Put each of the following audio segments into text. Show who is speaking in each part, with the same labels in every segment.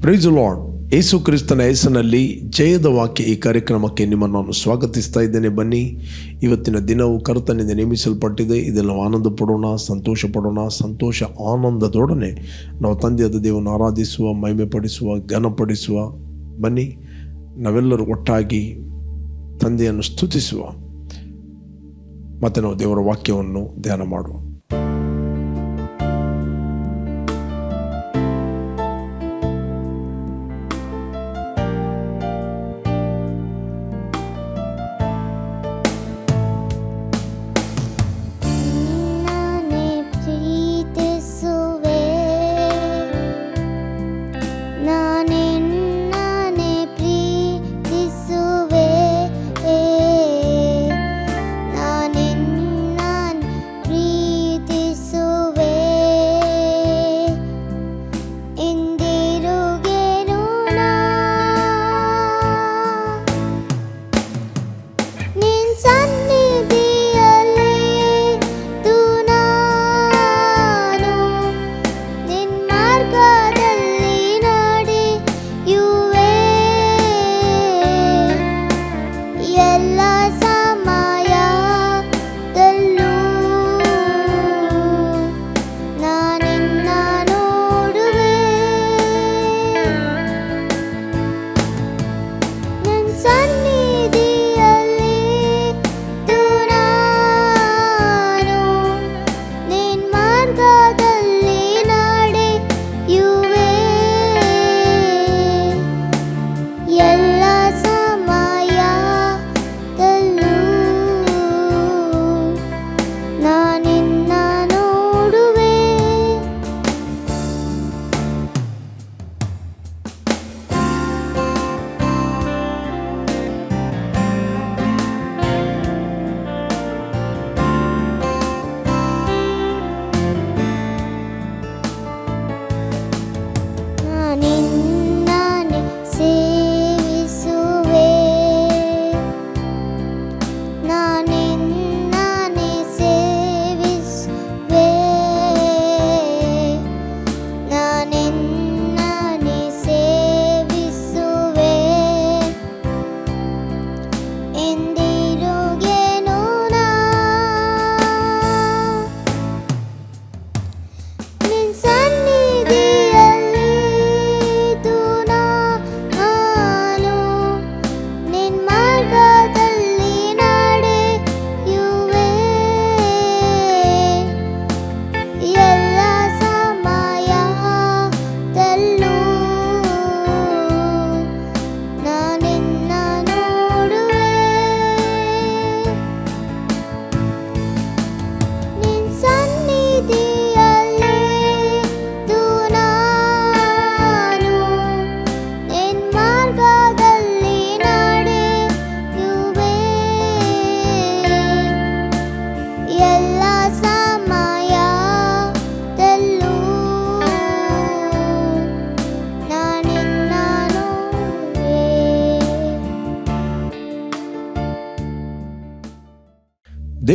Speaker 1: Price lord ಯೇಸು ಕ್ರಿಸ್ತನ ಹೆಸರಿನಲ್ಲಿ ಜಯದ ವಾಕ್ಯ ಈ ಕಾರ್ಯಕ್ರಮಕ್ಕೆ ನಿಮ್ಮನ್ನು ನಾನು ಸ್ವಾಗತಿಸ್ತಾ ಇದ್ದೇನೆ. ಬನ್ನಿ, ಇವತ್ತಿನ ದಿನವು ಕರ್ತನಿಂದ ನೇಮಿಸಲ್ಪಟ್ಟಿದೆ. ಇದೆಲ್ಲ ಆನಂದ ಪಡೋಣ ಸಂತೋಷ ಪಡೋಣ ಸಂತೋಷ ಆನಂದದೊಡನೆ ನಾವು ತಂದೆಯಾದ ದೇವನ ಆರಾಧಿಸುವ ಮಹಿಮೆ ಪಡಿಸುವ ಘನಪಡಿಸುವ ಬನ್ನಿ, ನಾವೆಲ್ಲರೂ ಒಟ್ಟಾಗಿ ತಂದೆಯನ್ನು ಸ್ತುತಿಸುವ. ಮತ್ತು ನಾವು ದೇವರ ವಾಕ್ಯವನ್ನು ಧ್ಯಾನ ಮಾಡುವ.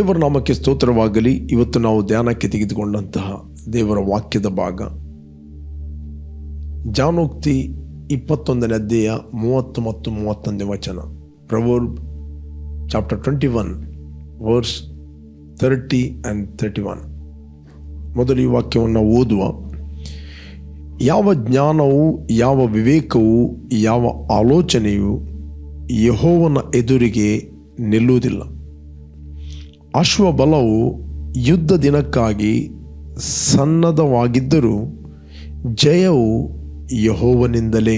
Speaker 1: ದೇವರ ನಾಮಕ್ಕೆ ಸ್ತೋತ್ರವಾಗಲಿ. ಇವತ್ತು ನಾವು ಧ್ಯಾನಕ್ಕೆ ತೆಗೆದುಕೊಂಡಂತಹ ದೇವರ ವಾಕ್ಯದ ಭಾಗ. ಜಾನೋಕ್ತಿ ಇಪ್ಪತ್ತೊಂದನೇ ಅಧ್ಯಾಯ ಮೂವತ್ತು ಮತ್ತು ಮೂವತ್ತೊಂದನೇ ವಚನ. Proverb chapter twenty one, verse thirty and thirty one. ಮೊದಲು ಈ ವಾಕ್ಯವನ್ನು ಓದುವ. ಯಾವ ಜ್ಞಾನವು, ಯಾವ ವಿವೇಕವು, ಯಾವ ಆಲೋಚನೆಯು ಯಹೋವನ ಎದುರಿಗೆ ನಿಲ್ಲುವುದಿಲ್ಲ. ಅಶ್ವಬಲವು ಯುದ್ಧ ದಿನಕ್ಕಾಗಿ ಸನ್ನದ್ಧವಾಗಿದ್ದರೂ ಜಯವು ಯಹೋವನಿಂದಲೇ.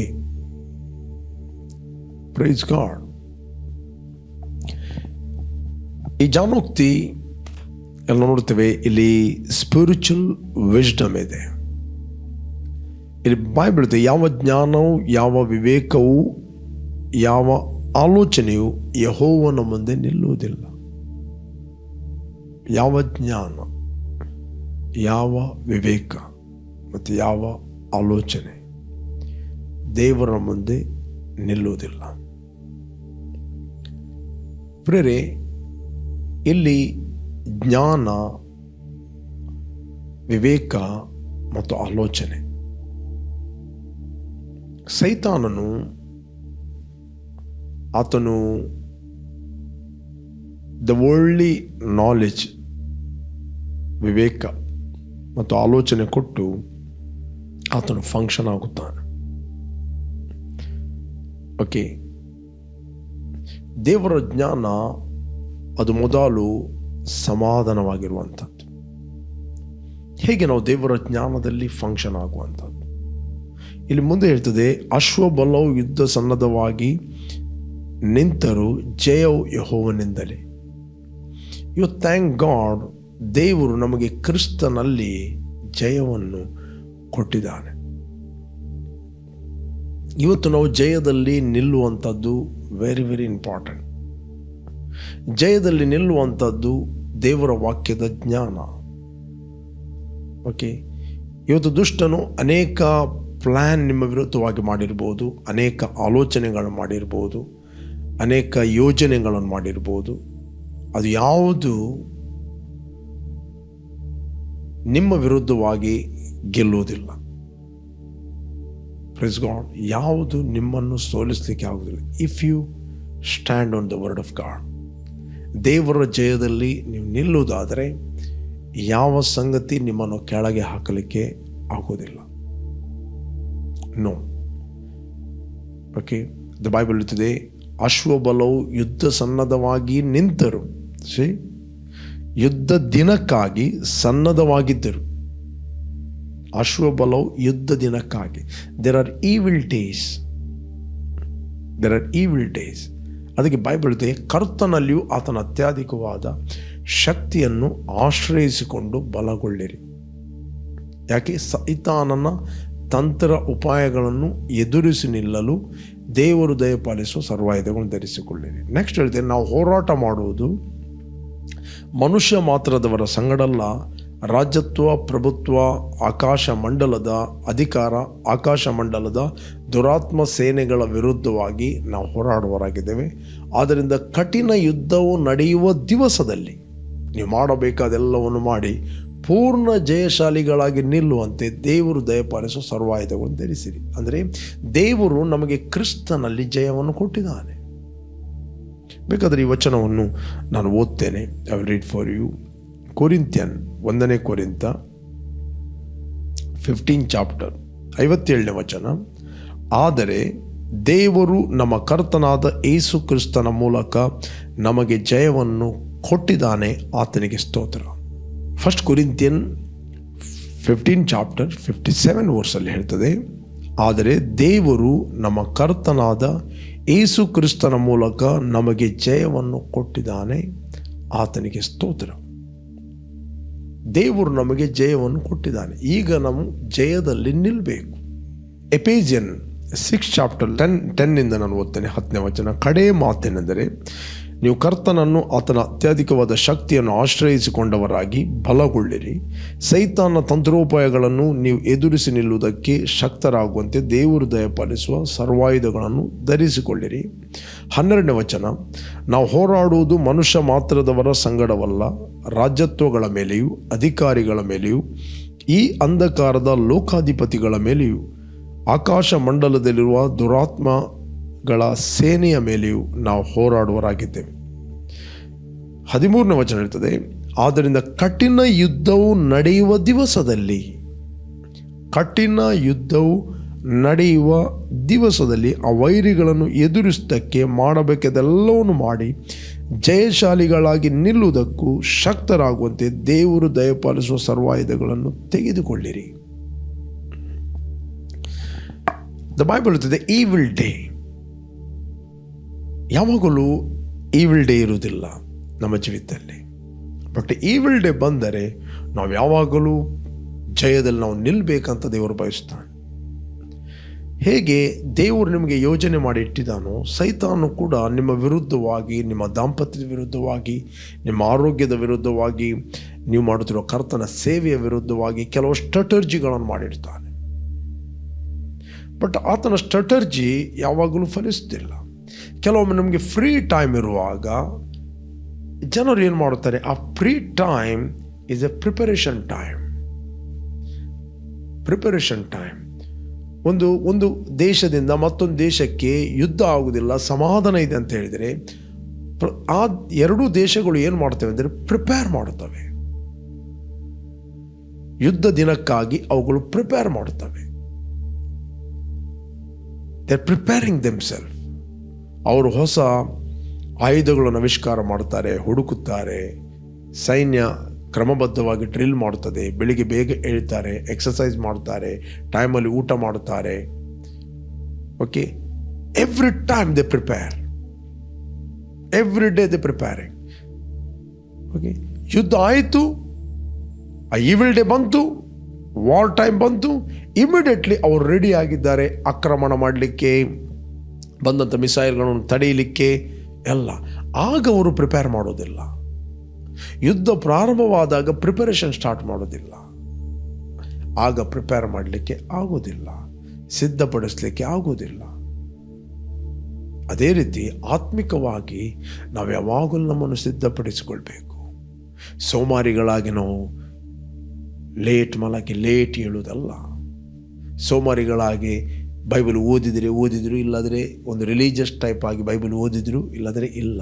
Speaker 1: ಪ್ರೈಸ್ ಗಾಡ್ ಈ ಜಾನೋಕ್ತಿ ಎಲ್ಲ ನೋಡ್ತೇವೆ, ಇಲ್ಲಿ ಸ್ಪಿರಿಚುವಲ್ ವಿಸ್ಡಮ್ ಇದೆ. ಇಲ್ಲಿ ಬಾಯ್ ಬೀಳುತ್ತೆ ಯಾವ ಜ್ಞಾನವು, ಯಾವ ವಿವೇಕವು, ಯಾವ ಆಲೋಚನೆಯು ಯಹೋವನ ಮುಂದೆ ನಿಲ್ಲುವುದಿಲ್ಲ. ಯಾವ ಜ್ಞಾನ, ಯಾವ ವಿವೇಕ ಮತ್ತು ಯಾವ ಆಲೋಚನೆ ದೇವರ ಮುಂದೆ ನಿಲ್ಲುವುದಿಲ್ಲ. ಪ್ರೇರೆ ಇಲ್ಲಿ ಜ್ಞಾನ, ವಿವೇಕ ಮತ್ತು ಆಲೋಚನೆ.
Speaker 2: ಸೈತಾನನು ಆತನು ದ ವರ್ಲ್ಡ್ಲಿ ನಾಲೆಜ್ ವಿವೇಕ ಮತ್ತು ಆಲೋಚನೆ ಕೊಟ್ಟು ಆತನು ಫಂಕ್ಷನ್ ಆಗುತ್ತಾನೆ. ಓಕೆ ದೇವರ ಜ್ಞಾನ ಅದು ಮೊದಲು ಸಮಾಧಾನವಾಗಿರುವಂಥದ್ದು. ಹೇಗೆ ನಾವು ದೇವರ ಜ್ಞಾನದಲ್ಲಿ ಫಂಕ್ಷನ್ ಆಗುವಂಥದ್ದು? ಇಲ್ಲಿ ಮುಂದೆ ಹೇಳ್ತದೆ, ಅಶ್ವಬಲವು ಯುದ್ಧ ಸನ್ನದ್ಧವಾಗಿ ನಿಂತರು, ಜಯವು ಯಹೋವನಿಂದಲೇ. ಯು ಥ್ಯಾಂಕ್ ಗಾಡ್ ದೇವರು ನಮಗೆ ಕ್ರಿಸ್ತನಲ್ಲಿ ಜಯವನ್ನು ಕೊಟ್ಟಿದ್ದಾನೆ. ಇವತ್ತು ನಾವು ಜಯದಲ್ಲಿ ನಿಲ್ಲುವಂಥದ್ದು ವೆರಿ ವೆರಿ ಇಂಪಾರ್ಟೆಂಟ್ ಜಯದಲ್ಲಿ ನಿಲ್ಲುವಂಥದ್ದು ದೇವರ ವಾಕ್ಯದ ಜ್ಞಾನ. ಓಕೆ ಇವತ್ತು ದುಷ್ಟನು ಅನೇಕ ಪ್ಲ್ಯಾನ್ ನಿಮ್ಮ ವಿರುದ್ಧವಾಗಿ ಮಾಡಿರ್ಬೋದು, ಅನೇಕ ಆಲೋಚನೆಗಳನ್ನು ಮಾಡಿರ್ಬೋದು, ಅನೇಕ ಯೋಜನೆಗಳನ್ನು ಮಾಡಿರ್ಬೋದು. ಅದು ಯಾವುದು ನಿಮ್ಮ ವಿರುದ್ಧವಾಗಿ ಗೆಲ್ಲುವುದಿಲ್ಲ. ಪ್ರೆಸ್ ಗಾಡ್ ಯಾವುದು ನಿಮ್ಮನ್ನು ಸೋಲಿಸಲಿಕ್ಕೆ ಆಗುವುದಿಲ್ಲ. If you stand on the word of God ದೇವರ ಜಯದಲ್ಲಿ ನೀವು ನಿಲ್ಲುವುದಾದರೆ ಯಾವ ಸಂಗತಿ ನಿಮ್ಮನ್ನು ಕೆಳಗೆ ಹಾಕಲಿಕ್ಕೆ ಆಗೋದಿಲ್ಲ ನೋ ಓಕೆ ದ ಬೈಬಲ್ ಇರುತ್ತದೆ ಅಶ್ವಬಲವು ಯುದ್ಧ ಸನ್ನದ್ಧವಾಗಿ ನಿಂತರು. ಸಿ ಯುದ್ಧ ದಿನಕ್ಕಾಗಿ ಸನ್ನದ್ಧವಾಗಿದ್ದರು. ಅಶ್ವಬಲವು ಯುದ್ಧ ದಿನಕ್ಕಾಗಿ. There are evil days there are evil days ಅದಕ್ಕೆ ಇದೆ ಕರ್ತನಲ್ಲಿಯೂ ಆತನ ಅತ್ಯಾಧಿಕವಾದ ಶಕ್ತಿಯನ್ನು ಆಶ್ರಯಿಸಿಕೊಂಡು ಬಲಗೊಳ್ಳಿರಿ. ಯಾಕೆ? ಸೈತಾನನ ತಂತ್ರ ಉಪಾಯಗಳನ್ನು ಎದುರಿಸಿ ನಿಲ್ಲಲು ದೇವರು ದಯಪಾಲಿಸುವ ಸರ್ವಾಯುಧಗಳನ್ನು ಧರಿಸಿಕೊಳ್ಳಿರಿ. ನೆಕ್ಸ್ಟ್ ಹೇಳ್ತೇನೆ, ನಾವು ಹೋರಾಟ ಮಾಡುವುದು ಮನುಷ್ಯ ಮಾತ್ರದವರ ಸಂಗಡಲ್ಲ, ರಾಜ್ಯತ್ವ, ಪ್ರಭುತ್ವ, ಆಕಾಶ ಮಂಡಲದ ಅಧಿಕಾರ, ಆಕಾಶ ಮಂಡಲದ ದುರಾತ್ಮ ಸೇನೆಗಳ ವಿರುದ್ಧವಾಗಿ ನಾವು ಹೋರಾಡುವರಾಗಿದ್ದೇವೆ ಆದ್ದರಿಂದ ಕಠಿಣ ಯುದ್ಧವು ನಡೆಯುವ ದಿವಸದಲ್ಲಿ ನೀವು ಮಾಡಬೇಕಾದೆಲ್ಲವನ್ನು ಮಾಡಿ, ಪೂರ್ಣ ಜಯಶಾಲಿಗಳಾಗಿ ನಿಲ್ಲುವಂತೆ ದೇವರು ದಯಪಾಲಿಸುವ ಸರ್ವಾಯುಧವನ್ನು ಧರಿಸಿರಿ. ಅಂದರೆ ದೇವರು ನಮಗೆ ಕ್ರಿಸ್ತನಲ್ಲಿ ಜಯವನ್ನು ಕೊಟ್ಟಿದ್ದಾನೆ. ಬೇಕಾದರೆ ಈ ವಚನವನ್ನು ನಾನು ಓದ್ತೇನೆ. I will read for you Corinthian ಒಂದನೇ ಕೊರಿಂತ ಫಿಫ್ಟೀನ್ ಚಾಪ್ಟರ್ ಐವತ್ತೇಳನೇ ವಚನ. ಆದರೆ ದೇವರು ನಮ್ಮ ಕರ್ತನಾದ ಏಸು ಕ್ರಿಸ್ತನ ಮೂಲಕ ನಮಗೆ ಜಯವನ್ನು ಕೊಟ್ಟಿದ್ದಾನೆ ಆತನಿಗೆ ಸ್ತೋತ್ರ. First Corinthian fifteen chapter fifty seven ವರ್ಸಲ್ಲಿ ಹೇಳ್ತದೆ, ಆದರೆ ದೇವರು ನಮ್ಮ ಕರ್ತನಾದ ಏಸು ಕ್ರಿಸ್ತನ ಮೂಲಕ ನಮಗೆ ಜಯವನ್ನು ಕೊಟ್ಟಿದ್ದಾನೆ. ಆತನಿಗೆ ಸ್ತೋತ್ರ. ದೇವರು ನಮಗೆ ಜಯವನ್ನು ಕೊಟ್ಟಿದ್ದಾನೆ. ಈಗ ನಾವು ಜಯದಲ್ಲಿ ನಿಲ್ಲಬೇಕು ಎಪೇಜಿಯನ್ ಸಿಕ್ಸ್ ಚಾಪ್ಟರ್ ಟೆನ್ ಟೆನ್ನಿಂದ ನಾನು ಓದ್ತೇನೆ ಹತ್ತನೇ ವಚನ. ಕಡೆ ಮಾತೇನೆಂದರೆ ನೀವು ಕರ್ತನನ್ನು ಆತನ ಅತ್ಯಧಿಕವಾದ ಶಕ್ತಿಯನ್ನು ಆಶ್ರಯಿಸಿಕೊಂಡವರಾಗಿ ಬಲಗೊಳ್ಳಿರಿ. ಸೈತಾನ ತಂತ್ರೋಪಾಯಗಳನ್ನು ನೀವು ಎದುರಿಸಿ ನಿಲ್ಲುವುದಕ್ಕೆ ಶಕ್ತರಾಗುವಂತೆ ದೇವರು ದಯಪಾಲಿಸುವ ಸರ್ವಾಯುಧಗಳನ್ನು ಧರಿಸಿಕೊಳ್ಳಿರಿ. ಹನ್ನೆರಡನೇ ವಚನ, ನಾವು ಹೋರಾಡುವುದು ಮನುಷ್ಯ ಮಾತ್ರದವರ ಸಂಗಡವಲ್ಲ ರಾಜ್ಯತ್ವಗಳ ಮೇಲೆಯೂ, ಅಧಿಕಾರಿಗಳ ಮೇಲೆಯೂ, ಈ ಅಂಧಕಾರದ ಲೋಕಾಧಿಪತಿಗಳ ಮೇಲೆಯೂ, ಆಕಾಶ ಮಂಡಲದಲ್ಲಿರುವ ದುರಾತ್ಮಗಳ ಸೇನೆಯ ಮೇಲೆಯೂ ನಾವು ಹೋರಾಡುವರಾಗಿದ್ದೇವೆ. ಹದಿಮೂರನೇ ವಚನ ಇರ್ತದೆ ಆದ್ದರಿಂದ ಕಠಿಣ ಯುದ್ಧವು ನಡೆಯುವ ದಿವಸದಲ್ಲಿ, ಕಠಿಣ ಯುದ್ಧವು ನಡೆಯುವ ದಿವಸದಲ್ಲಿ ಆ ವೈರಿಗಳನ್ನು ಎದುರಿಸುವುದಕ್ಕೆ ಮಾಡಬೇಕಾದೆಲ್ಲವನ್ನು ಮಾಡಿ, ಜಯಶಾಲಿಗಳಾಗಿ ನಿಲ್ಲುವುದಕ್ಕೂ ಶಕ್ತರಾಗುವಂತೆ ದೇವರು ದಯಪಾಲಿಸುವ ಸರ್ವಾಯುಧಗಳನ್ನು ತೆಗೆದುಕೊಳ್ಳಿರಿ. ದ ಬೈಬಲ್ ಇರ್ತದೆ ಈವಿಲ್ ಡೇ ಯಾವಾಗಲೂ ಈವಿಲ್ ಡೇ ಇರುವುದಿಲ್ಲ ನಮ್ಮ ಜೀವಿತದಲ್ಲಿ. ಬಟ್ ಈವಿಲ್ ಡೇ ಬಂದರೆ ನಾವು ಯಾವಾಗಲೂ ಜಯದಲ್ಲಿ ನಾವು ನಿಲ್ಲಬೇಕಂತ ದೇವರು ಬಯಸ್ತಾನೆ. ಹೇಗೆ ದೇವರು ನಿಮಗೆ ಯೋಜನೆ ಮಾಡಿ ಇಟ್ಟಿದ್ದಾನೋ ಸೈತಾನು ಕೂಡ ನಿಮ್ಮ ವಿರುದ್ಧವಾಗಿ, ನಿಮ್ಮ ದಾಂಪತ್ಯದ ವಿರುದ್ಧವಾಗಿ, ನಿಮ್ಮ ಆರೋಗ್ಯದ ವಿರುದ್ಧವಾಗಿ, ನೀವು ಮಾಡುತ್ತಿರುವ ಕರ್ತನ ಸೇವೆಯ ವಿರುದ್ಧವಾಗಿ ಕೆಲವು ಸ್ಟ್ರಟರ್ಜಿಗಳನ್ನು ಮಾಡಿರ್ತಾನೆ ಬಟ್ ಆತನ ಸ್ಟ್ರಟರ್ಜಿ ಯಾವಾಗಲೂ ಫಲಿಸ್ತಿಲ್ಲ ಕೆಲವೊಮ್ಮೆ ನಮಗೆ ಫ್ರೀ ಟೈಮ್ ಇರುವಾಗ ಜನರು ಏನು ಮಾಡುತ್ತಾರೆ? ಆ free time is a preparation time preparation time ಒಂದು ಒಂದು ದೇಶದಿಂದ ಮತ್ತೊಂದು ದೇಶಕ್ಕೆ ಯುದ್ಧ ಆಗುವುದಿಲ್ಲ, ಸಮಾಧಾನ ಇದೆ ಅಂತ ಹೇಳಿದರೆ ಆ ಎರಡೂ ದೇಶಗಳು ಏನು ಮಾಡ್ತವೆ ಅಂದರೆ ಪ್ರಿಪೇರ್ ಮಾಡುತ್ತವೆ. ಯುದ್ಧ ದಿನಕ್ಕಾಗಿ ಅವುಗಳು ಪ್ರಿಪೇರ್ ಮಾಡುತ್ತವೆ. ದೇ ಪ್ರಿಪೇರಿಂಗ್ ದೆಮ್ ಸೆಲ್ಫ್ ಅವರು ಹೊಸ ಆಯುಧಗಳನ್ನು ಆವಿಷ್ಕಾರ ಮಾಡ್ತಾರೆ ಹುಡುಕುತ್ತಾರೆ, ಸೈನ್ಯ ಕ್ರಮಬದ್ಧವಾಗಿ ಡ್ರಿಲ್ ಮಾಡುತ್ತದೆ, ಬೆಳಿಗ್ಗೆ ಬೇಗ ಹೇಳ್ತಾರೆ ಎಕ್ಸಸೈಸ್ ಮಾಡ್ತಾರೆ ಟೈಮಲ್ಲಿ ಊಟ ಮಾಡುತ್ತಾರೆ. Okay every time they prepare every day they preparing okay ಯುದ್ಧ ಆಯಿತು, ಆ ಈವಿಲ್ ಡೇ ಬಂತು ವಾರ್ ಟೈಮ್ ಬಂತು ಇಮಿಡಿಯೇಟ್ಲಿ ಅವರು ರೆಡಿ ಆಗಿದ್ದಾರೆ, ಆಕ್ರಮಣ ಮಾಡಲಿಕ್ಕೆ. ಬಂದಂಥ ಮಿಸೈಲ್ಗಳನ್ನು ತಡೆಯಲಿಕ್ಕೆ ಎಲ್ಲ. ಆಗ ಅವರು ಪ್ರಿಪೇರ್ ಮಾಡೋದಿಲ್ಲ. ಯುದ್ಧ ಪ್ರಾರಂಭವಾದಾಗ ಪ್ರಿಪರೇಷನ್ ಸ್ಟಾರ್ಟ್ ಮಾಡೋದಿಲ್ಲ. ಆಗ ಪ್ರಿಪೇರ್ ಮಾಡಲಿಕ್ಕೆ ಆಗೋದಿಲ್ಲ. ಸಿದ್ಧಪಡಿಸಲಿಕ್ಕೆ ಆಗೋದಿಲ್ಲ. ಅದೇ ರೀತಿ ಆತ್ಮಿಕವಾಗಿ ನಾವು ಯಾವಾಗಲೂ ನಮ್ಮನ್ನು ಸಿದ್ಧಪಡಿಸಿಕೊಳ್ಬೇಕು. ಸೋಮಾರಿಗಳಾಗಿ ನಾವು ಲೇಟ್ ಮಲಗಿ ಲೇಟ್ ಹೇಳುವುದಲ್ಲ ಸೋಮಾರಿಗಳಾಗಿ ಬೈಬಲ್ ಓದಿದರೆ ಓದಿದರು, ಇಲ್ಲಾದರೆ ಒಂದು ರಿಲೀಜಿಯಸ್ ಟೈಪ್ ಆಗಿ ಬೈಬಲ್ ಓದಿದರು, ಇಲ್ಲಾದರೆ ಇಲ್ಲ.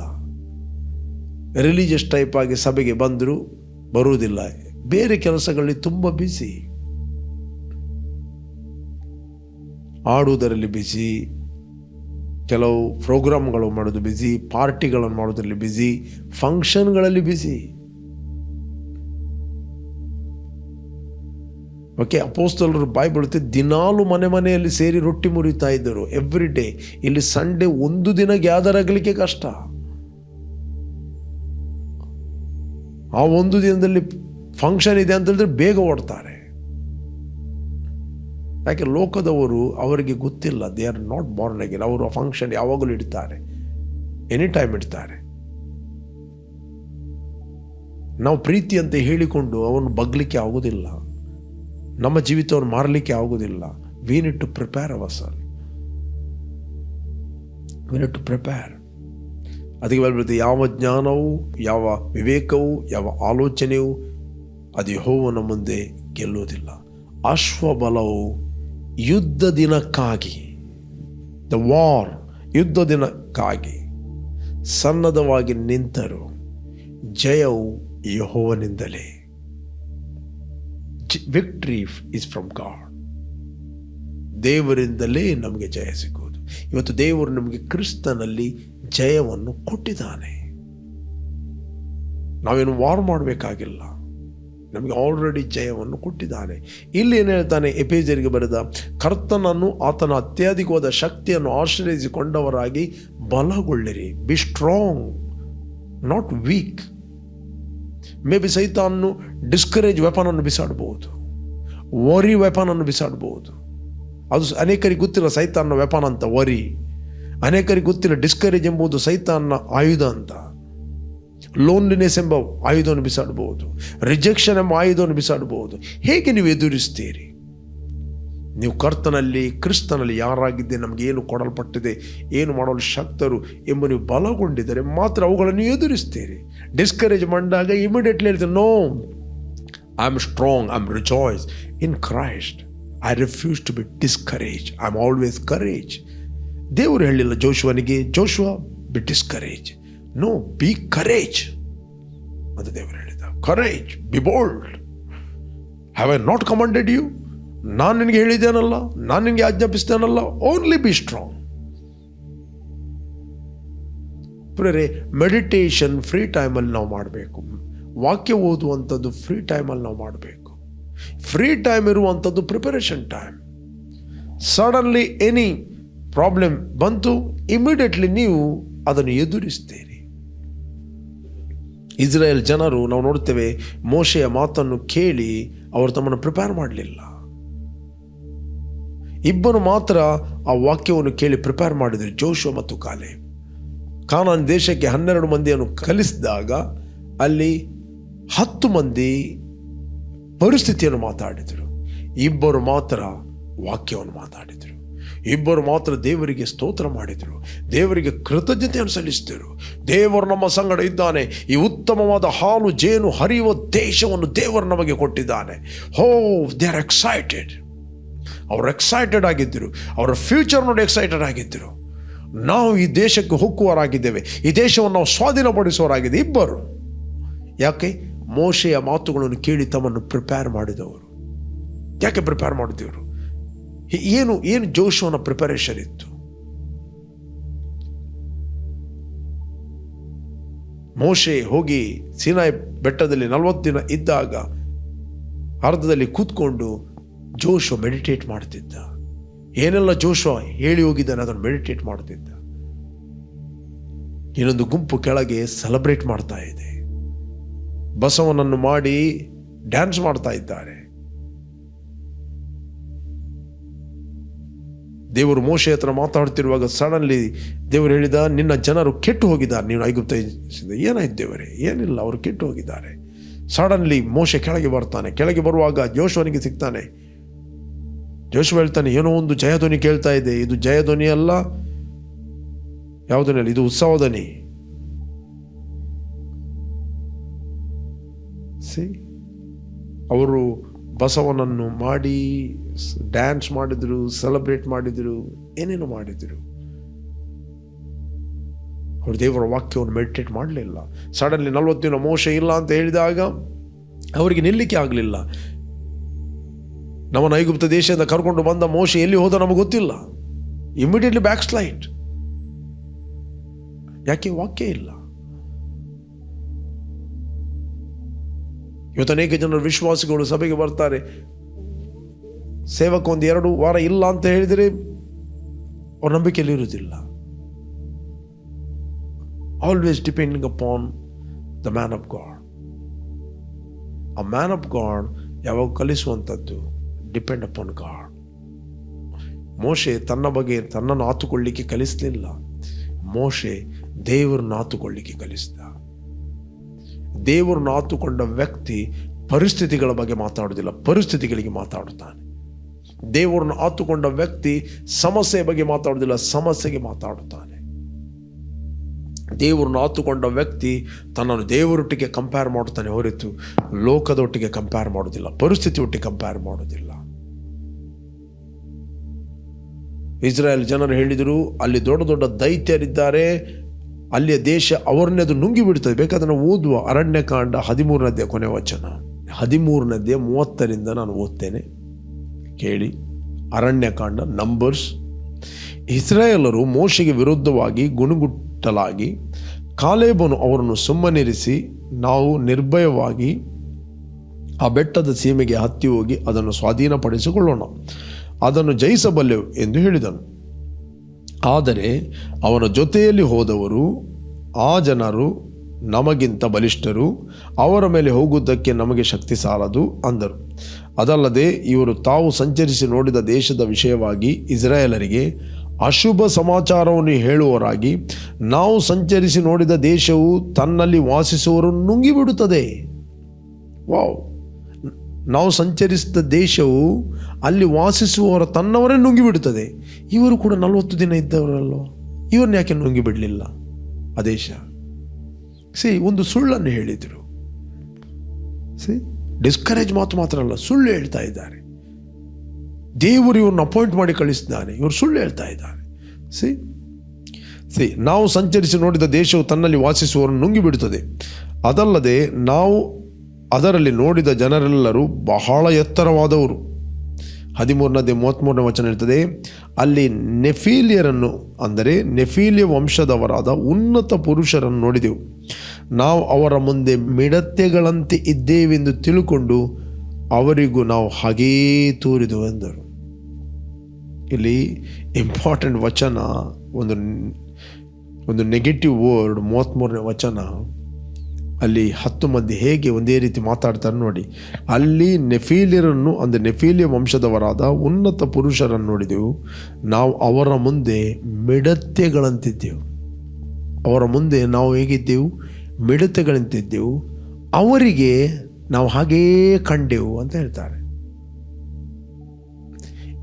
Speaker 2: ರಿಲೀಜಿಯಸ್ ಟೈಪ್ ಆಗಿ ಸಭೆಗೆ ಬಂದರೂ, ಬರುವುದಿಲ್ಲ. ಬೇರೆ ಕೆಲಸಗಳಲ್ಲಿ ತುಂಬ ಬಿಸಿ ಆಡುವುದರಲ್ಲಿ ಬಿಸಿ ಕೆಲವು ಪ್ರೋಗ್ರಾಮ್ಗಳು ಮಾಡೋದು ಬಿಸಿ ಪಾರ್ಟಿಗಳನ್ನು ಮಾಡೋದ್ರಲ್ಲಿ ಬಿಸಿ ಫಂಕ್ಷನ್ಗಳಲ್ಲಿ ಬಿಸಿ ಓಕೆ ಅಪೋಸ್ತಲರು ಬಾಯಿ ಬೀಳುತ್ತೆ ದಿನಾಲು ಮನೆ ಮನೆಯಲ್ಲಿ ಸೇರಿ ರೊಟ್ಟಿ ಮುರಿತಾ ಇದ್ದರು. ಎವ್ರಿ ಡೇ ಇಲ್ಲಿ ಸಂಡೇ ಒಂದು ದಿನ ಗ್ಯಾದರ್ ಆಗಲಿಕ್ಕೆ ಕಷ್ಟ. ಆ ಒಂದು ದಿನದಲ್ಲಿ ಫಂಕ್ಷನ್ ಇದೆ ಅಂತ ಹೇಳಿದ್ರೆ ಬೇಗ ಓಡ್ತಾರೆ. ಯಾಕೆ? ಲೋಕದವರು ಅವರಿಗೆ ಗೊತ್ತಿಲ್ಲ. They are not born again ಅವರು ಆ ಫಂಕ್ಷನ್ ಯಾವಾಗಲೂ ಇಡ್ತಾರೆ. ಎನಿ ಟೈಮ್ ಇಡ್ತಾರೆ. ನಾವು ಪ್ರೀತಿ ಅಂತ ಹೇಳಿಕೊಂಡು ಅವನು ಬಗ್ಲಿಕ್ಕೆ ಆಗೋದಿಲ್ಲ. ನಮ್ಮ ಜೀವಿತವನ್ನು ಮಾರಲಿಕ್ಕೆ ಆಗುವುದಿಲ್ಲ. We need to prepare our sir we need to prepare ಅದಕ್ಕೆ ಬರುತ್ತೆ ಯಾವ ಜ್ಞಾನವು, ಯಾವ ವಿವೇಕವು, ಯಾವ ಆಲೋಚನೆಯು ಅದು ಹೋವನ ಮುಂದೆ ಗೆಲ್ಲುವುದಿಲ್ಲ. ಅಶ್ವಬಲವು ಯುದ್ಧ ದಿನಕ್ಕಾಗಿ ದ ವಾರ್ ಯುದ್ಧ ದಿನಕ್ಕಾಗಿ ಸನ್ನದ್ಧವಾಗಿ ನಿಂತರು ಜಯವು ಯಹೋವನಿಂದಲೇ. ವಿಕ್ಟ್ರಿ ಇಸ್ ಫ್ರಮ್ ಗಾಡ್ ದೇವರಿಂದಲೇ ನಮಗೆ ಜಯ ಸಿಗುವುದು. ಇವತ್ತು ದೇವರು ನಮಗೆ ಕ್ರಿಸ್ತನಲ್ಲಿ ಜಯವನ್ನು ಕೊಟ್ಟಿದ್ದಾನೆ. ನಾವೇನು ವಾರ್ ಮಾಡಬೇಕಾಗಿಲ್ಲ. ನಮಗೆ ಆಲ್ರೆಡಿ ಜಯವನ್ನು ಕೊಟ್ಟಿದ್ದಾನೆ. ಇಲ್ಲಿ ಏನು ಹೇಳ್ತಾನೆ ಎಪೇಜರಿಗೆ ಬರೆದ, ಕರ್ತನನ್ನು ಆತನ ಅತ್ಯಧಿಕವಾದ ಶಕ್ತಿಯನ್ನು ಆಶ್ರಯಿಸಿಕೊಂಡವರಾಗಿ ಬಲಗೊಳ್ಳಿರಿ. Be strong not weak may be ಸೈತಾನ್ನು discourage ವೆಪನನ್ನು ಬಿಸಾಡಬಹುದು ವರಿ ವೆಪನನ್ನು ಬಿಸಾಡಬಹುದು ಅದು ಅನೇಕರಿಗೆ ಗೊತ್ತಿಲ್ಲ ಸೈತಾನ್ನ ವೆಪನ್ ಅಂತ ವರಿ ಅನೇಕರಿಗೆ ಗೊತ್ತಿಲ್ಲ ಡಿಸ್ಕರೇಜ್ ಎಂಬುದು ಸೈತಾನ್ನ ಆಯುಧ ಅಂತ. ಲೋನ್ಲಿನೆಸ್ ಎಂಬ ಆಯುಧವನ್ನು ಬಿಸಾಡಬಹುದು ರಿಜೆಕ್ಷನ್ ಎಂಬ ಆಯುಧವನ್ನು ಬಿಸಾಡಬಹುದು ಹೇಗೆ ನೀವು ಎದುರಿಸ್ತೀರಿ? ನೀವು ಕರ್ತನಲ್ಲಿ, ಕ್ರಿಸ್ತನಲ್ಲಿ ಯಾರಾಗಿದ್ದೆ ನಮಗೆ ಏನು ಕೊಡಲ್ಪಟ್ಟಿದೆ, ಏನು ಮಾಡಲು ಶಕ್ತರು ಎಂಬ ನೀವು ಬಲಗೊಂಡಿದ್ದರೆ ಮಾತ್ರ ಅವುಗಳನ್ನು ಎದುರಿಸ್ತೀರಿ. ಡಿಸ್ಕರೇಜ್ ಮಾಡಿದಾಗ ಇಮಿಡಿಯೇಟ್ಲಿ ಹೇಳ್ತೀನಿ no I am strong I am rejoice in Christ I refuse to be discourage I am always courage ದೇವರು ಹೇಳಿಲ್ಲ ಜೋಶುವನಿಗೆ Joshua be discourage no be courage ಅಂತ ದೇವರು ಹೇಳಿದ courage be bold have I not commanded you ನಾನು ನಿನಗೆ ಹೇಳಿದ್ದೇನಲ್ಲ ನಾನು ನಿನಗೆ ಆಜ್ಞಾಪಿಸ್ತೇನಲ್ಲ only be strong prayer meditation free ಟೈಮಲ್ಲಿ ನಾವು ಮಾಡಬೇಕು. ವಾಕ್ಯ ಓದುವಂಥದ್ದು ಫ್ರೀ ಟೈಮಲ್ಲಿ ನಾವು ಮಾಡಬೇಕು. ಫ್ರೀ ಟೈಮ್ ಇರುವಂಥದ್ದು preparation time suddenly any problem ಬಂತು ಇಮಿಡಿಯೇಟ್ಲಿ ನೀವು ಅದನ್ನು ಎದುರಿಸ್ತೀರಿ. ಇಸ್ರಾಯೇಲ್ ಜನರು ನಾವು ನೋಡ್ತೇವೆ, ಮೋಶೆಯ ಮಾತನ್ನು ಕೇಳಿ ಅವರು ತಮ್ಮನ್ನು ಪ್ರಿಪೇರ್ ಮಾಡಲಿಲ್ಲ. ಇಬ್ಬರು ಮಾತ್ರ ಆ ವಾಕ್ಯವನ್ನು ಕೇಳಿ ಪ್ರಿಪೇರ್ ಮಾಡಿದರು ಜೋಶು ಮತ್ತು ಕಾಲೆ ಕಾನಾನ್ ದೇಶಕ್ಕೆ ಹನ್ನೆರಡು ಮಂದಿಯನ್ನು ಕಲಿಸಿದಾಗ ಅಲ್ಲಿ ಹತ್ತು ಮಂದಿ ಪರಿಸ್ಥಿತಿಯನ್ನು ಮಾತಾಡಿದರು. ಇಬ್ಬರು ಮಾತ್ರ ವಾಕ್ಯವನ್ನು ಮಾತಾಡಿದರು. ಇಬ್ಬರು ಮಾತ್ರ ದೇವರಿಗೆ ಸ್ತೋತ್ರ ಮಾಡಿದರು. ದೇವರಿಗೆ ಕೃತಜ್ಞತೆಯನ್ನು ಸಲ್ಲಿಸಿದರು. ದೇವರು ನಮ್ಮ ಸಂಗಡ ಇದ್ದಾನೆ. ಈ ಉತ್ತಮವಾದ ಹಾಲು, ಜೇನು ಹರಿಯುವ ದೇಶವನ್ನು ದೇವರು ನಮಗೆ ಕೊಟ್ಟಿದ್ದಾನೆ. ಹೋ, ದೇ ಆರ್ ಎಕ್ಸೈಟೆಡ್. ಅವರು ಎಕ್ಸೈಟೆಡ್ ಆಗಿದ್ದರು. ಅವರ ಫ್ಯೂಚರ್ ನೋಡಿ ಎಕ್ಸೈಟೆಡ್ ಆಗಿದ್ದರು. ನಾವು ಈ ದೇಶಕ್ಕೆ ಹೊಕ್ಕುವರಾಗಿದ್ದೇವೆ ಈ ದೇಶವನ್ನು ನಾವು ಸ್ವಾಧೀನಪಡಿಸುವರಾಗಿದೆ ಇಬ್ಬರು. ಯಾಕೆ? ಮೋಶೆಯ ಮಾತುಗಳನ್ನು ಕೇಳಿ ತಮ್ಮನ್ನು ಪ್ರಿಪೇರ್ ಮಾಡಿದವರು. ಯಾಕೆ ಪ್ರಿಪೇರ್ ಮಾಡಿದವರು? ಏನು ಏನು ಜೋಶವನ್ನು ಪ್ರಿಪರೇಷನ್ ಇತ್ತು? ಮೋಶೆ ಹೋಗಿ ಸೀನಾಯಿ ಬೆಟ್ಟದಲ್ಲಿ ನಲವತ್ತು ದಿನ ಇದ್ದಾಗ ಅರ್ಧದಲ್ಲಿ ಕೂತ್ಕೊಂಡು ಜೋಶು ಮೆಡಿಟೇಟ್ ಮಾಡ್ತಿದ್ದ. ಏನೆಲ್ಲ ಜೋಶ ಹೇಳಿ ಹೋಗಿದ್ದಾನೆ, ಅದನ್ನು ಮೆಡಿಟೇಟ್ ಮಾಡ್ತಿದ್ದ ಇನ್ನೊಂದು ಗುಂಪು ಕೆಳಗೆ ಸೆಲೆಬ್ರೇಟ್ ಮಾಡ್ತಾ ಇದೆ. ಬಸವನನ್ನು ಮಾಡಿ ಡ್ಯಾನ್ಸ್ ಮಾಡ್ತಾ ಇದ್ದಾರೆ. ದೇವರು ಮೋಶೆ ಹತ್ರ ಮಾತಾಡ್ತಿರುವಾಗ ಸಡನ್ಲಿ ದೇವರು ಹೇಳಿದ, ನಿನ್ನ ಜನರು ಕೆಟ್ಟು ಹೋಗಿದ್ದಾರೆ, ನೀನು ಐಗುಪ್ತ. ಏನಾಯ್ತು ದೇವರೇ? ಏನಿಲ್ಲ, ಅವರು ಕೆಟ್ಟು ಹೋಗಿದ್ದಾರೆ. ಸಡನ್ಲಿ ಮೋಶೆ ಕೆಳಗೆ ಬರ್ತಾನೆ. ಕೆಳಗೆ ಬರುವಾಗ ಜೋಶವನಿಗೆ ಸಿಗ್ತಾನೆ ಜೋಶು ಹೇಳ್ತಾನೆ, ಏನೋ ಒಂದು ಜಯಧ್ವನಿ ಕೇಳ್ತಾ ಇದೆ, ಇದು ಜಯಧ್ವನಿ ಅಲ್ಲ. ಯಾವುದನ್ನ ಇದು ಉತ್ಸವಧ್ವನಿ ಸಿ, ಅವರು ಬಸವನನ್ನು ಮಾಡಿ ಡ್ಯಾನ್ಸ್ ಮಾಡಿದರು ಸೆಲೆಬ್ರೇಟ್ ಮಾಡಿದರು, ಏನೇನು ಮಾಡಿದರು. ಅವರು ದೇವರ ವಾಕ್ಯವನ್ನು ಮೆಡಿಟೇಟ್ ಮಾಡಲಿಲ್ಲ. ಸಡನ್ಲಿ ನಲ್ವತ್ತು ದಿನ ಮೋಶ ಇಲ್ಲ ಅಂತ ಹೇಳಿದಾಗ, ಅವರಿಗೆ ನಿಲ್ಲಿಕ್ಕೆ ಆಗಲಿಲ್ಲ. ನಮ್ಮ ನೈಗುಪ್ತ ದೇಶದಿಂದ ಕರ್ಕೊಂಡು ಬಂದ ಮೋಶ ಎಲ್ಲಿ ಹೋದ ನಮಗೆ ಗೊತ್ತಿಲ್ಲ. ಇಮಿಡಿಯೇಟ್ಲಿ ಬ್ಯಾಕ್ ಸ್ಲೈಟ್ ಯಾಕೆ ವಾಕ್ಯ ಇಲ್ಲ? ಇವತ್ತು ಅನೇಕ ಜನರು ವಿಶ್ವಾಸಿಗಳು ಸಭೆಗೆ ಬರ್ತಾರೆ. ಸೇವಕ ಒಂದು ಎರಡು ವಾರ ಇಲ್ಲ ಅಂತ ಹೇಳಿದರೆ ಅವ್ರ ನಂಬಿಕೆಯಲ್ಲಿ ಇರುವುದಿಲ್ಲ. Always depending upon the man of God ಆ ಮ್ಯಾನ್ ಆಫ್ ಗಾಡ್ ಯಾವಾಗ ಕಲಿಸುವಂಥದ್ದು? ಡಿಪೆಂಡ್ ಅಪಾನ್ ಗಾಡ್ ಮೋಶೆ ತನ್ನ ಬಗ್ಗೆ ತನ್ನನ್ನು ಆತುಕೊಳ್ಳಿಕ್ಕೆ ಕಲಿಸಲಿಲ್ಲ. ಮೋಶೆ ದೇವರನ್ನು ಆತುಕೊಳ್ಳಿಕ್ಕೆ ಕಲಿಸಿದ. ದೇವರನ್ನು ಆತುಕೊಂಡ ವ್ಯಕ್ತಿ ಪರಿಸ್ಥಿತಿಗಳ ಬಗ್ಗೆ ಮಾತಾಡುವುದಿಲ್ಲ, ಪರಿಸ್ಥಿತಿಗಳಿಗೆ ಮಾತಾಡುತ್ತಾನೆ. ದೇವರನ್ನು ಆತುಕೊಂಡ ವ್ಯಕ್ತಿ ಸಮಸ್ಯೆ ಬಗ್ಗೆ ಮಾತಾಡೋದಿಲ್ಲ ಸಮಸ್ಯೆಗೆ ಮಾತಾಡುತ್ತಾನೆ. ದೇವರನ್ನು ಆತುಕೊಂಡ ವ್ಯಕ್ತಿ ತನ್ನನ್ನು ದೇವರೊಟ್ಟಿಗೆ ಕಂಪೇರ್ ಮಾಡುತ್ತಾನೆ ಹೊರತು ಲೋಕದೊಟ್ಟಿಗೆ ಕಂಪೇರ್ ಮಾಡೋದಿಲ್ಲ ಪರಿಸ್ಥಿತಿ ಒಟ್ಟಿಗೆ ಕಂಪೇರ್ ಮಾಡೋದಿಲ್ಲ ಇಸ್ರಾಯೇಲ್ ಜನರು ಹೇಳಿದರು, ಅಲ್ಲಿ ದೊಡ್ಡ ದೊಡ್ಡ ದೈತ್ಯರಿದ್ದಾರೆ, ಅಲ್ಲಿಯ ದೇಶ ಅವರನ್ನೇ ಅದು ನುಂಗಿ ಬಿಡ್ತದೆ. ಬೇಕಾದ್ರೆ ಓದುವ ಅರಣ್ಯಕಾಂಡ ಹದಿಮೂರನೇದೇ ಕೊನೆ ವಚನ. ಹದಿಮೂರನದ್ದೇ ಮೂವತ್ತರಿಂದ ನಾನು ಓದ್ತೇನೆ. ಕೇಳಿ. ಅರಣ್ಯಕಾಂಡ ನಂಬರ್ಸ್ ಇಸ್ರಾಯೇಲರು ಮೋಶೆಗೆ ವಿರುದ್ಧವಾಗಿ ಗುಣಗುಟ್ಟಲಾಗಿ, ಕಾಲೇಬನು ಅವರನ್ನು ಸುಮ್ಮನಿರಿಸಿ, ನಾವು ನಿರ್ಭಯವಾಗಿ ಆ ಬೆಟ್ಟದ ಸೀಮೆಗೆ ಹತ್ತಿ ಹೋಗಿ ಅದನ್ನು ಸ್ವಾಧೀನಪಡಿಸಿಕೊಳ್ಳೋಣ. ಅದನ್ನು ಜಯಿಸಬಲ್ಲೆವು ಎಂದು ಹೇಳಿದನು. ಆದರೆ ಅವನ ಜೊತೆಯಲ್ಲಿ ಹೋದವರು ಆ ಜನರು ನಮಗಿಂತ ಬಲಿಷ್ಠರು, ಅವರ ಮೇಲೆ ಹೋಗುವುದಕ್ಕೆ ನಮಗೆ ಶಕ್ತಿ ಸಾಲದು ಅಂದರು. ಅದಲ್ಲದೆ ಇವರು ತಾವು ಸಂಚರಿಸಿ ನೋಡಿದ ದೇಶದ ವಿಷಯವಾಗಿ ಇಸ್ರಾಯೇಲರಿಗೆ ಅಶುಭ ಸಮಾಚಾರವನ್ನು ಹೇಳುವವರಾಗಿ, ನಾವು ಸಂಚರಿಸಿ ನೋಡಿದ ದೇಶವು ತನ್ನಲ್ಲಿ ವಾಸಿಸುವರು ನುಂಗಿಬಿಡುತ್ತದೆ. ವಾವ್. ನಾವು ಸಂಚರಿಸಿದ ದೇಶವು ಅಲ್ಲಿ ವಾಸಿಸುವವರ ತನ್ನವರೇ ನುಂಗಿಬಿಡುತ್ತದೆ. ಇವರು ಕೂಡ ನಲವತ್ತು ದಿನ ಇದ್ದವರಲ್ಲೋ? ಇವ್ರನ್ನ ಯಾಕೆ ನುಂಗಿಬಿಡಲಿಲ್ಲ? ಆ ದೇಶ ಸಿ ಒಂದು ಸುಳ್ಳನ್ನು ಹೇಳಿದರು. ಸಿ ಡಿಸ್ಕರೇಜ್ ಮಾತು ಮಾತ್ರ ಅಲ್ಲ, ಸುಳ್ಳು ಹೇಳ್ತಾ ಇದ್ದಾರೆ. ದೇವರು ಇವ್ರನ್ನ ಅಪಾಯಿಂಟ್ ಮಾಡಿ ಕಳಿಸಿದ್ದಾನೆ ಇವರು ಸುಳ್ಳು ಹೇಳ್ತಾ ಇದ್ದಾರೆ. ಸಿ ಸಿ ನಾವು ಸಂಚರಿಸಿ ನೋಡಿದ ದೇಶವು ತನ್ನಲ್ಲಿ ವಾಸಿಸುವವರನ್ನು ನುಂಗಿಬಿಡುತ್ತದೆ. ಅದಲ್ಲದೆ ನಾವು ಅದರಲ್ಲಿ ನೋಡಿದ ಜನರೆಲ್ಲರೂ ಬಹಳ ಎತ್ತರವಾದವರು. ಹದಿಮೂರನೇ ಮೂವತ್ತ್ಮೂರನೇ ವಚನ ಇರ್ತದೆ ಅಲ್ಲಿ ನೆಫೀಲಿಯರನ್ನು, ಅಂದರೆ ನೆಫೀಲಿಯ ವಂಶದವರಾದ ಉನ್ನತ ಪುರುಷರನ್ನು ನೋಡಿದೆವು. ನಾವು ಅವರ ಮುಂದೆ ಮಿಡತೆಗಳಂತೆ ಇದ್ದೇವೆಂದು ತಿಳುಕೊಂಡು ಅವರಿಗೂ ನಾವು ಹಾಗೇ ತೋರಿದೆವು ಎಂದರು. ಇಲ್ಲಿ ಇಂಪಾರ್ಟೆಂಟ್ ವಚನ, ಒಂದು ಒಂದು ನೆಗೆಟಿವ್ ವರ್ಡ್ ಮೂವತ್ತ್ಮೂರನೇ ವಚನ ಅಲ್ಲಿ ಹತ್ತು ಮಂದಿ ಹೇಗೆ ಒಂದೇ ರೀತಿ ಮಾತಾಡ್ತಾರೆ ನೋಡಿ. ಅಲ್ಲಿ ನೆಫೀಲಿಯರನ್ನು, ಅಂದರೆ ನೆಫೀಲಿಯ ವಂಶದವರಾದ ಉನ್ನತ ಪುರುಷರನ್ನು ನೋಡಿದೆವು. ನಾವು ಅವರ ಮುಂದೆ ಮಿಡತೆಗಳಂತಿದ್ದೆವು. ಅವರ ಮುಂದೆ ನಾವು ಹೇಗಿದ್ದೆವು? ಮಿಡತೆಗಳಂತಿದ್ದೆವು. ಅವರಿಗೆ ನಾವು ಹಾಗೇ ಕಂಡೆವು ಅಂತ ಹೇಳ್ತಾರೆ.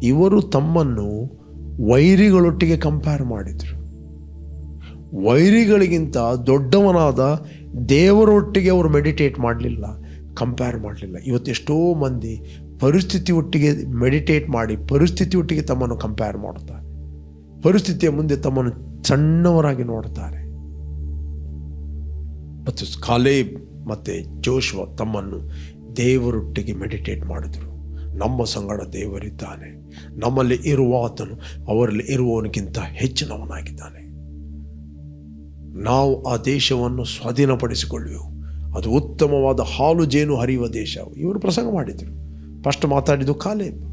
Speaker 2: ಇವರು ತಮ್ಮನ್ನು ವೈರಿಗಳೊಟ್ಟಿಗೆ ಕಂಪೇರ್ ಮಾಡಿದರು. ವೈರಿಗಳಿಗಿಂತ ದೊಡ್ಡವನಾದ ದೇವರೊಟ್ಟಿಗೆ ಅವರು ಮೆಡಿಟೇಟ್ ಮಾಡಲಿಲ್ಲ ಕಂಪೇರ್ ಮಾಡಲಿಲ್ಲ. ಇವತ್ತೆಷ್ಟೋ ಮಂದಿ ಪರಿಸ್ಥಿತಿ ಒಟ್ಟಿಗೆ ಮೆಡಿಟೇಟ್ ಮಾಡಿ, ಪರಿಸ್ಥಿತಿ ಒಟ್ಟಿಗೆ ತಮ್ಮನ್ನು ಕಂಪೇರ್ ಮಾಡುತ್ತಾರೆ ಪರಿಸ್ಥಿತಿಯ ಮುಂದೆ ತಮ್ಮನ್ನು ಸಣ್ಣವರಾಗಿ ನೋಡುತ್ತಾರೆ ಮತ್ತು ಖಾಲೇಬ್ ಮತ್ತು ಜೋಶ್ವ ತಮ್ಮನ್ನು ದೇವರೊಟ್ಟಿಗೆ ಮೆಡಿಟೇಟ್ ಮಾಡಿದರು. ನಮ್ಮ ಸಂಗಡ ದೇವರಿದ್ದಾನೆ. ನಮ್ಮಲ್ಲಿ ಇರುವ ಆತನು ಅವರಲ್ಲಿ ಇರುವವನಿಗಿಂತ ಹೆಚ್ಚಿನವನಾಗಿದ್ದಾನೆ. ನಾವು ಆ ದೇಶವನ್ನು ಸ್ವಾಧೀನಪಡಿಸಿಕೊಳ್ಳುವೆವು. ಅದು ಉತ್ತಮವಾದ ಹಾಲು ಜೇನು ಹರಿಯುವ ದೇಶ. ಇವರು ಪ್ರಸಂಗ ಮಾಡಿದರು. ಫಸ್ಟ್ ಮಾತಾಡಿದ್ದು ಕಾಲೇಬ್.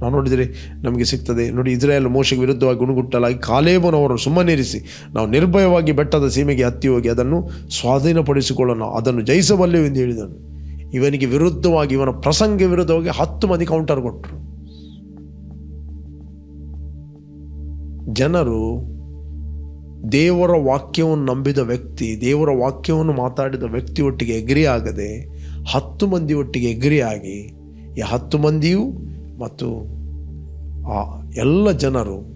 Speaker 2: ನಾವು ನೋಡಿದರೆ ನಮಗೆ ಸಿಗ್ತದೆ. ನೋಡಿ ಇಸ್ರೇಲ್ ಮೋಶೆಗೆ ವಿರುದ್ಧವಾಗಿ ಗುಣಗುಟ್ಟಲಾಗಿ ಕಾಲೇಬನವರು ಸುಮ್ಮನಿರಿಸಿ, ನಾವು ನಿರ್ಭಯವಾಗಿ ಬೆಟ್ಟದ ಸೀಮೆಗೆ ಹತ್ತಿ ಹೋಗಿ ಅದನ್ನು ಸ್ವಾಧೀನಪಡಿಸಿಕೊಳ್ಳೋಣ, ಅದನ್ನು ಜಯಿಸಬಲ್ಲೆವು ಎಂದು ಹೇಳಿದನು. ಇವನಿಗೆ ವಿರುದ್ಧವಾಗಿ, ಇವನ ಪ್ರಸಂಗ ವಿರುದ್ಧವಾಗಿ ಹತ್ತು ಮಂದಿ ಕೌಂಟರ್. ಕೊಟ್ಟರು ಜನರು ದೇವರ ವಾಕ್ಯವನ್ನು ನಂಬಿದ ವ್ಯಕ್ತಿ, ದೇವರ ವಾಕ್ಯವನ್ನು ಮಾತಾಡಿದ ವ್ಯಕ್ತಿ ಒಟ್ಟಿಗೆ ಎಗ್ರಿ ಆಗದೆ, ಹತ್ತು ಮಂದಿ ಒಟ್ಟಿಗೆ ಎಗ್ರಿ ಆಗಿ, ಈ ಹತ್ತು ಮಂದಿಯೂ ಮತ್ತು ಆ ಎಲ್ಲ ಜನರು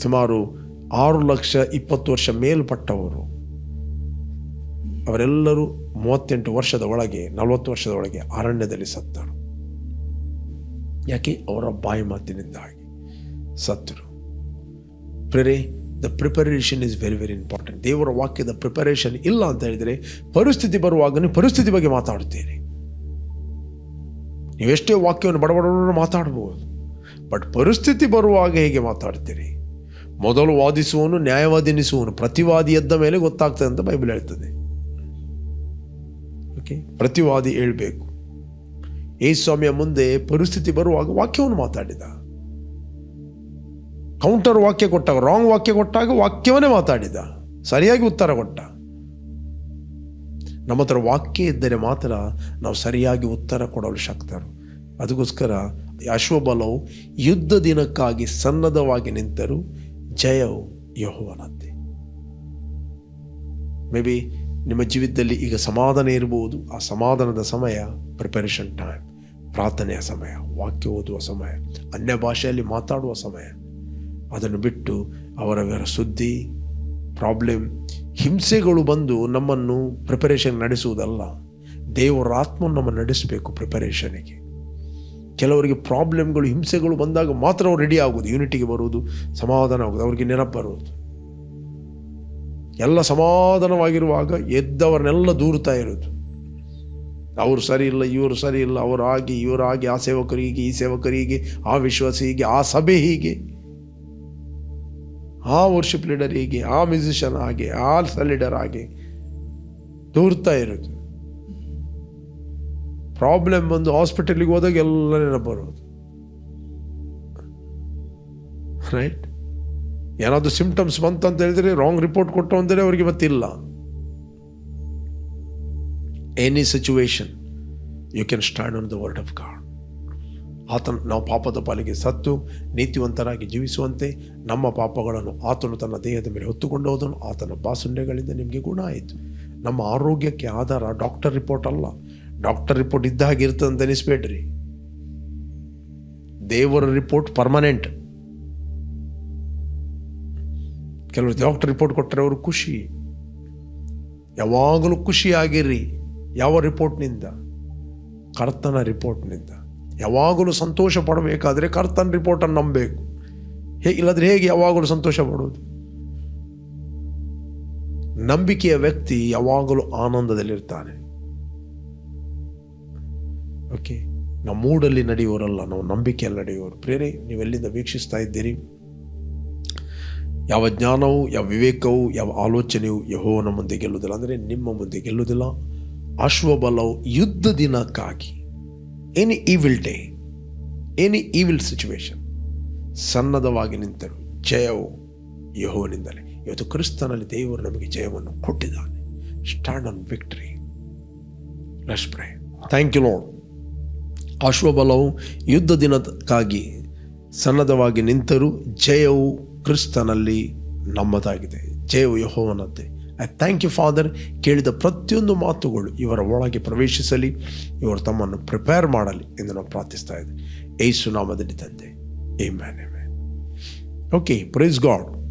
Speaker 2: ಸುಮಾರು ಆರು ಲಕ್ಷ ಇಪ್ಪತ್ತು ವರ್ಷ ಮೇಲ್ಪಟ್ಟವರು. ಅವರೆಲ್ಲರೂ ಮೂವತ್ತೆಂಟು ವರ್ಷದ ಒಳಗೆ, ನಲವತ್ತು ವರ್ಷದ ಒಳಗೆ ಅರಣ್ಯದಲ್ಲಿ ಸತ್ತರು. ಯಾಕೆ? ಅವರ ಬಾಯಿ ಮಾತಿನಿಂದಾಗಿ ಸತ್ತರು. Prayer the preparation is very very important ದೇವರ ವಾಕ್ಯದ ಪ್ರಿಪರೇಷನ್ ಇಲ್ಲ ಅಂತ ಹೇಳಿದರೆ ಪರಿಸ್ಥಿತಿ ಬರುವಾಗ ಪರಿಸ್ಥಿತಿ ಬಗ್ಗೆ ಮಾತಾಡುತ್ತೀರಿ. ನೀವೆಷ್ಟೇ ವಾಕ್ಯವನ್ನು ಬಡಬಡ ಮಾತಾಡ್ಬೋದು ಬಟ್ ಪರಿಸ್ಥಿತಿ ಬರುವಾಗ ಹೇಗೆ ಮಾತಾಡ್ತೀರಿ? ಮೊದಲು ವಾದಿಸುವನು ನ್ಯಾಯವಾದಿನಿಸುವನು ಪ್ರತಿವಾದಿ ಎದ್ದ ಮೇಲೆ ಗೊತ್ತಾಗ್ತದೆ ಅಂತ ಬೈಬಲ್ ಹೇಳ್ತದೆ. ಓಕೆ ಪ್ರತಿವಾದಿ ಹೇಳಬೇಕು. ಈ ಸ್ವಾಮಿಯ ಮುಂದೆ ಪರಿಸ್ಥಿತಿ ಬರುವಾಗ ವಾಕ್ಯವನ್ನು ಮಾತಾಡಿದ. ಕೌಂಟರ್ ವಾಕ್ಯ ಕೊಟ್ಟಾಗ ರಾಂಗ್ ವಾಕ್ಯ ಕೊಟ್ಟಾಗ ವಾಕ್ಯವನ್ನೇ ಮಾತಾಡಿದ. ಸರಿಯಾಗಿ ಉತ್ತರ ಕೊಟ್ಟ. ನಮ್ಮ ಹತ್ರ ವಾಕ್ಯ ಇದ್ದರೆ ಮಾತ್ರ ನಾವು ಸರಿಯಾಗಿ ಉತ್ತರ ಕೊಡಲು ಶಕ್ತರು. ಅದಕ್ಕೋಸ್ಕರ ಅಶ್ವಬಲವು ಯುದ್ಧ ದಿನಕ್ಕಾಗಿ ಸನ್ನದ್ಧವಾಗಿ ನಿಂತರು. ಜಯವು ಯಹೋವನದ್ದೇ. ಮೇ ಬಿ ನಿಮ್ಮ ಜೀವಿತದಲ್ಲಿ ಈಗ ಸಮಾಧಾನ ಇರಬಹುದು. ಆ ಸಮಾಧಾನದ ಸಮಯ ಪ್ರಿಪರೇಷನ್ ಟೈಮ್ ಪ್ರಾರ್ಥನೆಯ ಸಮಯ, ವಾಕ್ಯ ಓದುವ ಸಮಯ, ಅನ್ಯ ಭಾಷೆಯಲ್ಲಿ ಮಾತಾಡುವ ಸಮಯ. ಅದನ್ನು ಬಿಟ್ಟು ಅವರವರ ಸುದ್ದಿ ಪ್ರಾಬ್ಲಮ್ ಹಿಂಸೆಗಳು ಬಂದು ನಮ್ಮನ್ನು ಪ್ರಿಪರೇಷನ್ ನಡೆಸುವುದಲ್ಲ. ದೇವರ ಆತ್ಮ ನಮ್ಮ ನಡೆಸಬೇಕು ಪ್ರಿಪರೇಷನಿಗೆ ಕೆಲವರಿಗೆ ಪ್ರಾಬ್ಲಮ್ಗಳು ಹಿಂಸೆಗಳು ಬಂದಾಗ ಮಾತ್ರ ಅವ್ರು ರೆಡಿ ಆಗೋದು ಯೂನಿಟಿಗೆ ಬರುವುದು, ಸಮಾಧಾನ ಆಗೋದು ಅವರಿಗೆ ನೆನಪು ಬರುವುದು. ಎಲ್ಲ ಸಮಾಧಾನವಾಗಿರುವಾಗ ಎದ್ದವರನ್ನೆಲ್ಲ ದೂರುತ್ತಾ ಇರೋದು ಅವರು ಸರಿ ಇಲ್ಲ, ಇವರು ಸರಿ ಇಲ್ಲ, ಅವರು ಆಗಿ, ಇವರು ಆಗಿ, ಆ ಸೇವಕರಿಗೆ ಈ ಸೇವಕರಿಗೆ ಆ ವಿಶ್ವಾಸ ಹೀಗೆ, ಆ ಸಭೆ ಹೀಗೆ. ಆ ವರ್ಷಿಪ್ ಲೀಡರ್ ಹೀಗೆ, ಆ ಮ್ಯೂಸಿಷಿಯನ್ ಹಾಗೆ, ಆ ಲೀಡರ್ ಹಾಗೆ ದೂರ್ತಾ ಇರೋದು. ಪ್ರಾಬ್ಲಮ್ ಬಂದು ಹಾಸ್ಪಿಟಲಿಗೆ ಹೋದಾಗ ಎಲ್ಲ ಬರೋದು. ರೈಟ್ ಏನಾದರೂ ಸಿಂಪ್ಟಮ್ಸ್ ಬಂತು ಅಂತ ಹೇಳಿದ್ರೆ ರಾಂಗ್ ರಿಪೋರ್ಟ್ ಕೊಟ್ಟು ಅಂದರೆ ಅವರಿಗೆ ಗೊತ್ತಿಲ್ಲ any situation you can stand on the word of God ಆತನು ನಾವು ಪಾಪದ ಪಾಲಿಗೆ ಸತ್ತು ನೀತಿವಂತರಾಗಿ ಜೀವಿಸುವಂತೆ ನಮ್ಮ ಪಾಪಗಳನ್ನು ಆತನು ತನ್ನ ದೇಹದ ಮೇಲೆ ಹೊತ್ತುಕೊಂಡು ಹೋದನು. ಆತನ ಬಾಸುಂಡೆಗಳಿಂದ ನಿಮಗೆ ಗುಣ ಆಯಿತು. ನಮ್ಮ ಆರೋಗ್ಯಕ್ಕೆ ಆಧಾರ ಡಾಕ್ಟರ್ ರಿಪೋರ್ಟ್ ಅಲ್ಲ. ಡಾಕ್ಟರ್ ರಿಪೋರ್ಟ್ ಇದ್ದ ಹಾಗೆ ಇರ್ತದೆ ಅಂತ ಅನಿಸ್ಬೇಡ್ರಿ ದೇವರ ರಿಪೋರ್ಟ್ ಪರ್ಮನೆಂಟ್. ಕೆಲವರು ಡಾಕ್ಟರ್ ರಿಪೋರ್ಟ್ ಕೊಟ್ಟರೆ ಅವರು ಖುಷಿ. ಯಾವಾಗಲೂ ಖುಷಿಯಾಗಿರಿ. ಯಾವ ರಿಪೋರ್ಟ್ನಿಂದ? ಕರ್ತನ ರಿಪೋರ್ಟ್ನಿಂದ. ಯಾವಾಗಲೂ ಸಂತೋಷ ಪಡಬೇಕಾದ್ರೆ ಕರ್ತನ ರಿಪೋರ್ಟನ್ನು ನಂಬಬೇಕು. ಹೇ, ಇಲ್ಲದ್ರೆ ಹೇಗೆ ಯಾವಾಗಲೂ ಸಂತೋಷ ಪಡೋದು ನಂಬಿಕೆಯ ವ್ಯಕ್ತಿ ಯಾವಾಗಲೂ ಆನಂದದಲ್ಲಿರ್ತಾನೆ. ಓಕೆ ನಮ್ಮ ಮೂಡಲ್ಲಿ ನಡೆಯುವರಲ್ಲ ನಾವು ನಂಬಿಕೆಯಲ್ಲಿ ನಡೆಯುವರು ಪ್ರೇರೆ ನೀವೆಲ್ಲಿಂದ ವೀಕ್ಷಿಸ್ತಾ ಇದ್ದೀರಿ? ಯಾವ ಜ್ಞಾನವು, ಯಾವ ವಿವೇಕವು, ಯಾವ ಆಲೋಚನೆಯು ಯಹೋವನ ಮುಂದೆ ಗೆಲ್ಲುವುದಿಲ್ಲ. ಅಂದರೆ ನಿಮ್ಮ ಮುಂದೆ ಗೆಲ್ಲುವುದಿಲ್ಲ. ಅಶ್ವಬಲವು ಯುದ್ಧ ದಿನಕ್ಕಾಗಿ any evil day any evil situation ಸನ್ನದ್ಧವಾಗಿ ನಿಂತರು. ಜಯವು ಯಹೋವನಿಂದಲೇ. ಇವತ್ತು ಕ್ರಿಸ್ತನಲ್ಲಿ ದೇವರು ನಮಗೆ ಜಯವನ್ನು ಕೊಟ್ಟಿದ್ದಾನೆ. Stand on victory pray thank you Lord ಅಶ್ವಬಲವು ಯುದ್ಧ ದಿನಕ್ಕಾಗಿ ಸನ್ನದ್ಧವಾಗಿ ನಿಂತರು. ಜಯವು ಕ್ರಿಸ್ತನಲ್ಲಿ ನಮ್ಮದಾಗಿದೆ. ಜಯವು ಯಹೋವನದ್ದೇ. ಐ ಥ್ಯಾಂಕ್ ಯು ಫಾದರ್ ಕೇಳಿದ ಪ್ರತಿಯೊಂದು ಮಾತುಗಳು ಇವರ ಒಳಗೆ ಪ್ರವೇಶಿಸಲಿ. ಇವರು ತಮ್ಮನ್ನು ಪ್ರಿಪೇರ್ ಮಾಡಲಿ ಎಂದು ನಾವು ಪ್ರಾರ್ಥಿಸ್ತಾ ಇದ್ದೆ ಏಸು ನಾಮದಲ್ಲಿ ತಂದೆ. ಏ ಮ್ಯಾನ್ ಓಕೆ ಪ್ರೈಸ್ ಗಾಡ್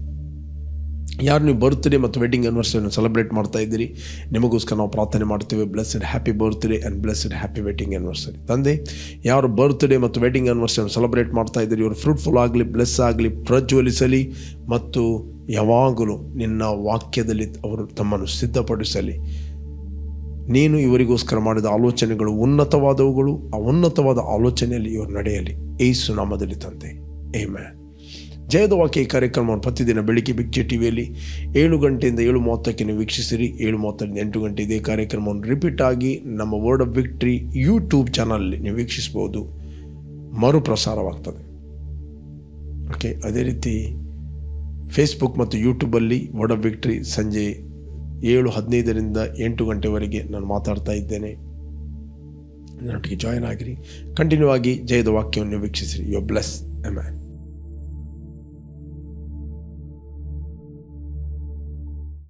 Speaker 2: ಯಾರು ನೀವು ಬರ್ತ್ಡೇ ಮತ್ತು ವೆಡ್ಡಿಂಗ್ ಆ್ಯನಿವರ್ಸರಿಯನ್ನು ಸೆಲೆಬ್ರೇಟ್ ಮಾಡ್ತಾ ಇದ್ದೀರಿ? ನಿಮಗೋಸ್ಕರ ನಾವು ಪ್ರಾರ್ಥನೆ ಮಾಡ್ತೇವೆ. Blessed happy birthday and blessed happy wedding anniversary ತಂದೆ, ಯಾರು ಬರ್ತ್ಡೇ ಮತ್ತು ವೆಡ್ಡಿಂಗ್ ಆ್ಯನಿವರ್ಸರಿಯನ್ನು ಸೆಲೆಬ್ರೇಟ್ ಮಾಡ್ತಾ ಇದ್ದೀರಿ? ಇವರು ಫ್ರೂಟ್ಫುಲ್ ಆಗಲಿ ಬ್ಲೆಸ್ ಆಗಲಿ, ಪ್ರಜ್ವಲಿಸಲಿ ಮತ್ತು ಯಾವಾಗಲೂ ನಿನ್ನ ವಾಕ್ಯದಲ್ಲಿ ಅವರು ತಮ್ಮನ್ನು ಸಿದ್ಧಪಡಿಸಲಿ. ನೀನು ಇವರಿಗೋಸ್ಕರ ಮಾಡಿದ ಆಲೋಚನೆಗಳು ಉನ್ನತವಾದವುಗಳು, ಆ ಉನ್ನತವಾದ ಆಲೋಚನೆಯಲ್ಲಿ ಇವರು ನಡೆಯಲಿ. ಏಸು ನಾಮದಲ್ಲಿ ತಂದೆ. ಏಮೆ ಜಯದ ವಾಕ್ಯ ಈ ಕಾರ್ಯಕ್ರಮವನ್ನು ಪ್ರತಿದಿನ ಬೆಳಿಗ್ಗೆ ಬಿಗ್ಜೆ ಟಿ ವಿಯಲ್ಲಿ ಏಳು ಗಂಟೆಯಿಂದ ಏಳು ಮೂವತ್ತಕ್ಕೆ ನೀವು ವೀಕ್ಷಿಸಿರಿ. ಏಳು ಮೂವತ್ತರಿಂದ ಎಂಟು ಗಂಟೆ ಇದೇ ಕಾರ್ಯಕ್ರಮವನ್ನು ರಿಪೀಟ್ ಆಗಿ ನಮ್ಮ ವರ್ಡ್ ಆಫ್ ವಿಕ್ಟ್ರಿ ಯೂಟ್ಯೂಬ್ ಚಾನಲಲ್ಲಿ ನೀವು ವೀಕ್ಷಿಸ್ಬೋದು ಮರುಪ್ರಸಾರವಾಗ್ತದೆ. ಓಕೆ ಅದೇ ರೀತಿ ಫೇಸ್ಬುಕ್ ಮತ್ತು ಯೂಟ್ಯೂಬಲ್ಲಿ ಆಫ್ ವಿಕ್ಟ್ರಿ ಸಂಜೆ ಏಳು ಹದಿನೈದರಿಂದ ಎಂಟು ಗಂಟೆವರೆಗೆ ನಾನು ಮಾತಾಡ್ತಾ ಇದ್ದೇನೆ. ನನ್ನೊಟ್ಟಿಗೆ ಜಾಯ್ನ್ ಆಗಿರಿ. ಕಂಟಿನ್ಯೂ ಆಗಿ ಜಯದ ವಾಕ್ಯವನ್ನು ವೀಕ್ಷಿಸಿರಿ. You bless M